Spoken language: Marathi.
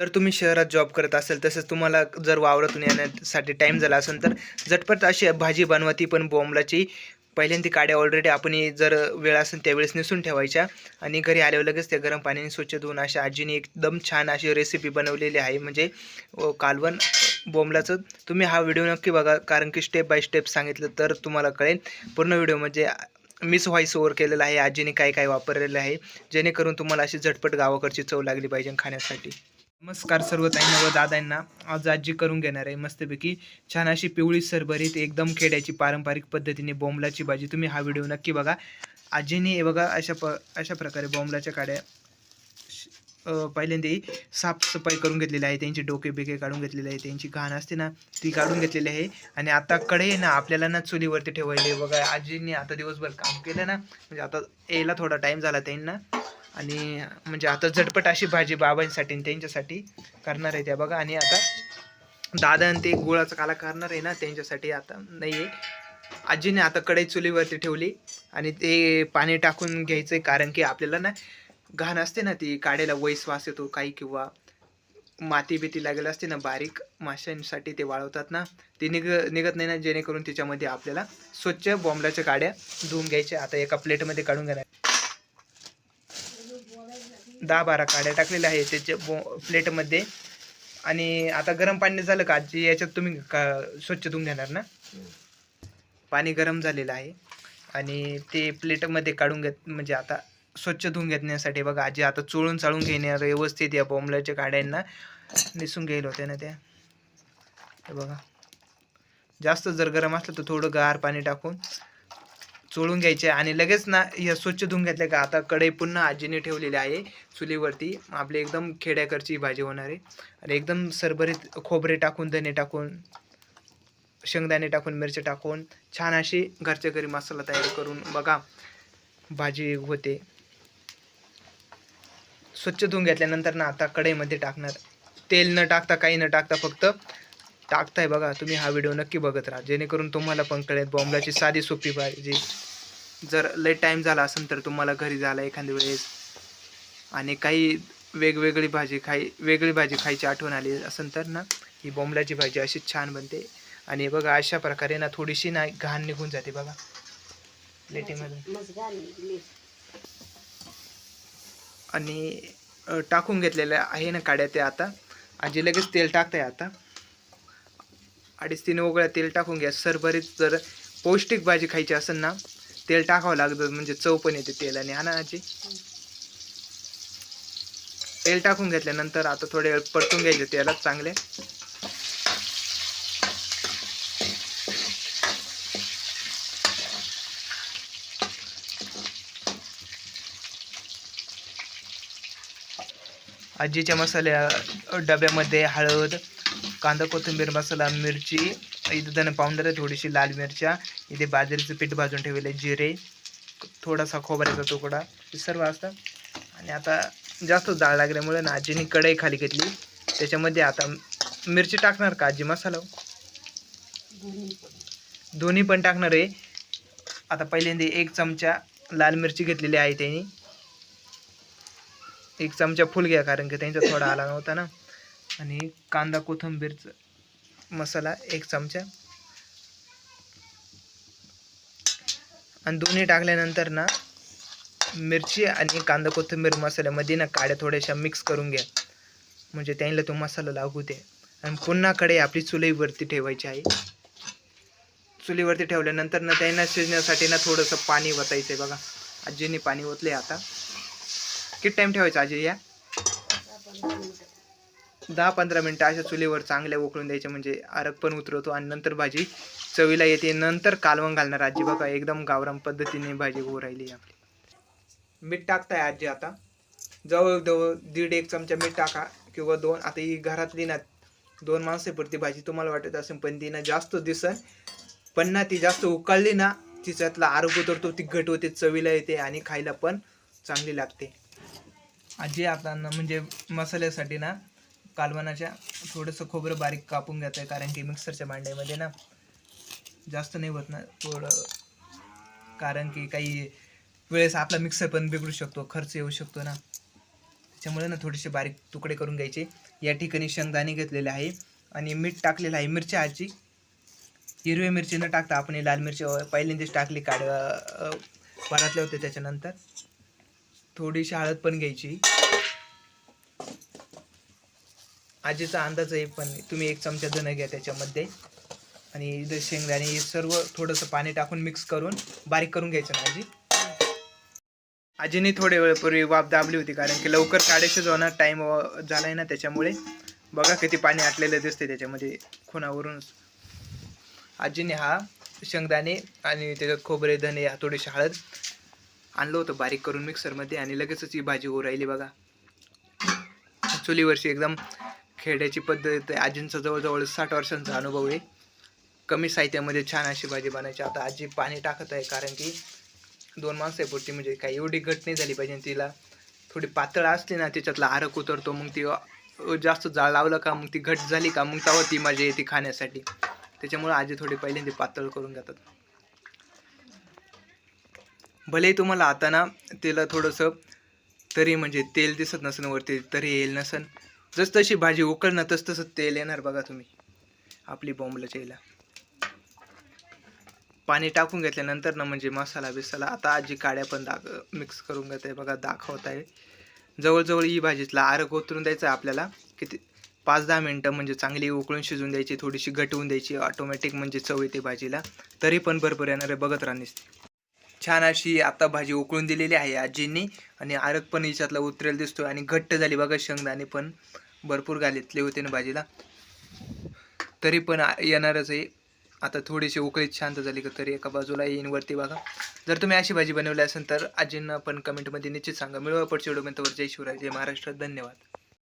तर तुम्ही शहरात जॉब करत असेल तसंच तुम्हाला जर वावरातून येण्यासाठी टाईम झाला असेल तर झटपट अशी भाजी बनवा ती पण बोंबलाची. पहिल्यांदा काड्या ऑलरेडी आपण जर वेळ असेल त्यावेळेस नेसून ठेवायच्या. आणि घरी आल्यावर लगेच त्या गरम पाण्याने स्वच्छ धुवून अशा आजीने एकदम छान अशी रेसिपी बनवलेली आहे. म्हणजे कालवण बोंबलाचं. तुम्ही हा व्हिडिओ नक्की बघा कारण की स्टेप बाय स्टेप सांगितलं तर तुम्हाला कळेल. पूर्ण व्हिडिओ म्हणजे मिस व्हॉइस ओवर केलेला आहे. आजीने काय काय वापरलेलं आहे. जेणेकरून तुम्हाला अशी झटपट गावाकडची चव लागली पाहिजे खाण्यासाठी. नमस्कार सर्व ताईंना व दादांना. आज आजी करून घेणार आहे मस्तपैकी छान अशी पिवळी सरभरीत एकदम खेड्याची पारंपरिक पद्धतीने बोंबलाची भाजी. तुम्ही हा व्हिडिओ नक्की बघा. आजीने हे बघा अशा प अशा प्रकारे बोंबलाच्या काड्या पहिल्यांदाही पहिल्यांदा साफसफाई करून घेतलेली आहे. त्यांची डोके बिके काढून घेतलेले आहे. त्यांची घाण असते ना ती काढून घेतलेली आहे. आणि आता कडे ना आपल्याला ना चुलीवरती ठेवायले बघा आजीने आता दिवसभर काम केलं ना म्हणजे आता यायला थोडा टाईम झाला त्यांना. आणि म्हणजे आता झटपट अशी भाजी बाबांसाठी आणि त्यांच्यासाठी करणार आहे त्या बघा. आणि आता दादा आणि ते गुळाचा काला करणार आहे ना त्यांच्यासाठी. आता नाही आहे. आजीने आता कढई चुलीवरती ठेवली आणि ते पाणी टाकून घ्यायचं आहे कारण की आपल्याला ना घाण असते ना ती काढायला वैस वास येतो काही किंवा माती बिती लागेल असते ना बारीक माशांसाठी ते वाळवतात ना. ते निघ निघत नाही ना जेणेकरून त्याच्यामध्ये आपल्याला स्वच्छ बॉम्बलाच्या काड्या धुवून घ्यायच्या. आता एका प्लेटमध्ये काढून घ्यायला दहा बारा काड्या टाकलेल्या आहे त्याच्या बो प्लेटमध्ये. आणि आता गरम पाणी झालं का आजी याच्यात तुम्ही का स्वच्छ धुवून घेणार ना? पाणी गरम झालेलं आहे. आणि ते प्लेटमध्ये काढून घेत म्हणजे आता स्वच्छ धुवून घेण्यासाठी बघा आजी आता चोळून चाळून घेणार व्यवस्थित या बॉम्बलाच्या काड्यांना निसून घेईल होत्या ना त्या. बघा. जास्त जर गरम असलं तर थोडं गार पाणी टाकून सोडून घ्यायचे आणि लगेच ना या स्वच्छ धुवून घेतल्या का? आता कढई पुन्हा आजीने ठेवलेली आहे चुलीवरती. आपली एकदम खेड्याकडची भाजी होणार आहे. आणि एकदम सरभरीत खोबरे टाकून धने टाकून शेंगदाणे टाकून मिरची टाकून छान अशी घरच्या घरी मसाला तयार करून बघा भाजी होते. स्वच्छ धुवून घेतल्यानंतर ना आता कढईमध्ये टाकणार. तेल न टाकता काही न टाकता फक्त टाकताय बघा तुम्ही हा व्हिडिओ नक्की बघत राहा. जेणेकरून तुम्हाला पण कळेल बॉम्बलाची साधी सोपी भाजी. जर लई टाईम झाला असेल तर तुम्हाला घरी झाला एखाद्या वेळेस. आणि काही वेगवेगळी भाजी खाई वेगळी भाजी खायची आठवण आली असेल तर ना ही बोंबलाची भाजी अशीच छान बनते. आणि बघा अशा प्रकारे ना थोडीशी ना घाण निघून जाते बघा. प्लेटीमध्ये आणि टाकून घेतलेल्या आहे ना काड्या त्या आता. आजी लगेच तेल टाकताय आता. अडीच तीन वगळ्या तेल टाकून घ्या. सरभरीत जर पौष्टिक भाजी खायची असेल ना तेल टाकावं लागतं म्हणजे चव पण येते तेलाने आणि तेल टाकून घेतल्यानंतर आता थोडे वेळ परतून घ्यायचे तेलात चांगले. आजीच्या मसाल्या डब्यामध्ये हळद कांदा कोथिंबीर मसाला मिरची इथं धन पावडर आहे थोडीशी लाल मिरच्या इथे बाजरीचं पीठ भाजून ठेवले जिरे थोडासा खोबऱ्याचा तुकडा हे सर्व असतं. आणि आता जास्त जाळ लागल्यामुळे ना आजीने कढई खाली घेतली. त्याच्यामध्ये आता मिरची टाकणार का आजी? मसाला? दोन्ही पण टाकणार आहे. आता पहिल्यांदा एक चमचा लाल मिरची घेतलेली आहे त्यांनी. एक चमचा फुल घ्या कारण की त्यांचा थोडा आला नव्हता ना. आणि कांदा कोथंबीरचं मसाला एक चमचा. आणि दोन्ही टाकल्यानंतर ना मिरची आणि कांदा कोथिंबीर मसाल्यामध्ये ना काड्या थोड्याशा मिक्स करून घ्या. म्हणजे त्यांना तो मसाला लागू दे. आणि पुन्हा कडे आपली चुलीवरती ठेवायची आहे. चुलीवरती ठेवल्यानंतर ना त्यांना शिजण्यासाठी ना थोडंसं पाणी वतायचं आहे बघा. आजीने पाणी ओतले आता. किती टाईम ठेवायचा आजी या? दहा पंधरा मिनटं अशा चुलीवर चांगल्या उकळून द्यायच्या म्हणजे आरग पण उतरवतो आणि नंतर भाजी चवीला येते. नंतर कालवण घालणार. आजी बघा एकदम गावराम पद्धतीने भाजी होऊ राहिली आपली. मीठ टाकताय आजी आता. जवळजवळ दीड एक चमचा मीठ टाका किंवा दोन. आता ही घरातली ना दोन माणसापुरती भाजी तुम्हाला वाटत असेल पण ती ना जास्त दिसन पण ना ती जास्त उकळली ना तिच्यातला आरोग्य उतरतो ती घट होते चवीला येते आणि खायला पण चांगली लागते. आजी आता ना म्हणजे मसाल्यासाठी ना कालवनाच्या थोडंसं खोबरं बारीक कापून घेत आहे कारण की मिक्सरच्या भांड्यामध्ये ना जास्त नाही होत ना थोडं. कारण की काही वेळेस आपला मिक्सर पण बिघडू शकतो खर्च येऊ शकतो ना. त्याच्यामुळे ना थोडेसे बारीक तुकडे करून घ्यायचे. या ठिकाणी शेंगदाणे घेतलेले आहे आणि मीठ टाकलेलं आहे. मिरची आजी हिरवी मिरची न टाकता आपण लाल मिरची पहिल्यांदाच टाकली काढ अ, होते त्याच्यानंतर. थोडीशी हळद पण घ्यायची. आजीचा अंदाज आहे पण तुम्ही एक चमचा धन घ्या त्याच्यामध्ये. आणि इथं शेंगदाणे हे सर्व थोडंसं पाणी टाकून मिक्स करून बारीक करून घ्यायचं ना आजी? आजीने थोड्या वेळपूर्वी वाफ दाबली होती कारण की लवकर काढायचं शिजवणार टाईम झालाय ना त्याच्यामुळे. बघा किती पाणी आटलेलं दिसते त्याच्यामध्ये खुणावरून आजीने हा शेंगदाणे आणि त्याच्यात खोबरे धने हा थोडीशी हळद आणलं होतं बारीक करून मिक्सरमध्ये आणि लगेचच ही भाजी होऊ राहिली बघा. चुलीवरची एकदम खेड्याची पद्धत आहे. आजींचा जवळजवळ साठ वर्षांचा अनुभव आहे. कमी साहित्यामध्ये छान अशी भाजी बनायची. आता आजी पाणी टाकत आहे कारण की दोन माणसं आहे पुरती म्हणजे काही एवढी घट नाही झाली पाहिजे तिला. थोडी पातळ असली ना त्याच्यातला आरक उतरतो मग ती जास्त जाळ लावलं का मग ती घट झाली का मग तेव्हा ती मजा येते खाण्यासाठी. त्याच्यामुळे आजी थोडी पहिल्यांदा पातळ करून घेतात. भलेही तुम्हाला आता ना त्याला थोडंसं तरी म्हणजे तेल दिसत नसेल वरती तरी येईल नसन जस तशी भाजी उकळणार तस तसं तेल येणार बघा तुम्ही. आपली बॉम्बला यायला पाणी टाकून घेतल्यानंतर ना म्हणजे मसाला बिसाला आता आजी काड्या पण दाख मिक्स करून घेत आहे बघा दाखवत आहे जवळजवळ ही भाजीतला आरग उतरून द्यायचं आहे आपल्याला. किती पाच दहा मिनटं म्हणजे चांगली उकळून शिजून द्यायची थोडीशी घटवून द्यायची ऑटोमॅटिक म्हणजे चव येते भाजीला. तरी पण भरपूर येणार आहे बघत राहणीस. छान अशी आता भाजी उकळून दिलेली आहे आजींनी. आणि आरग पण याच्यातला उतरेल दिसतोय. आणि घट्ट झाली बघा शेंगदाणे पण भरपूर घालितले होते ना भाजीला. तरी पण येणारच आहे. आता थोडीशी उकळीत शांत झाली का तरी एका बाजूला येईन वरती बघा. जर तुम्ही अशी भाजी बनवली असेल तर आजींना पण कमेंटमध्ये निश्चित सांगा. मिळवा पडचे व्हिडिओ जय शिवराय. जय महाराष्ट्र. धन्यवाद.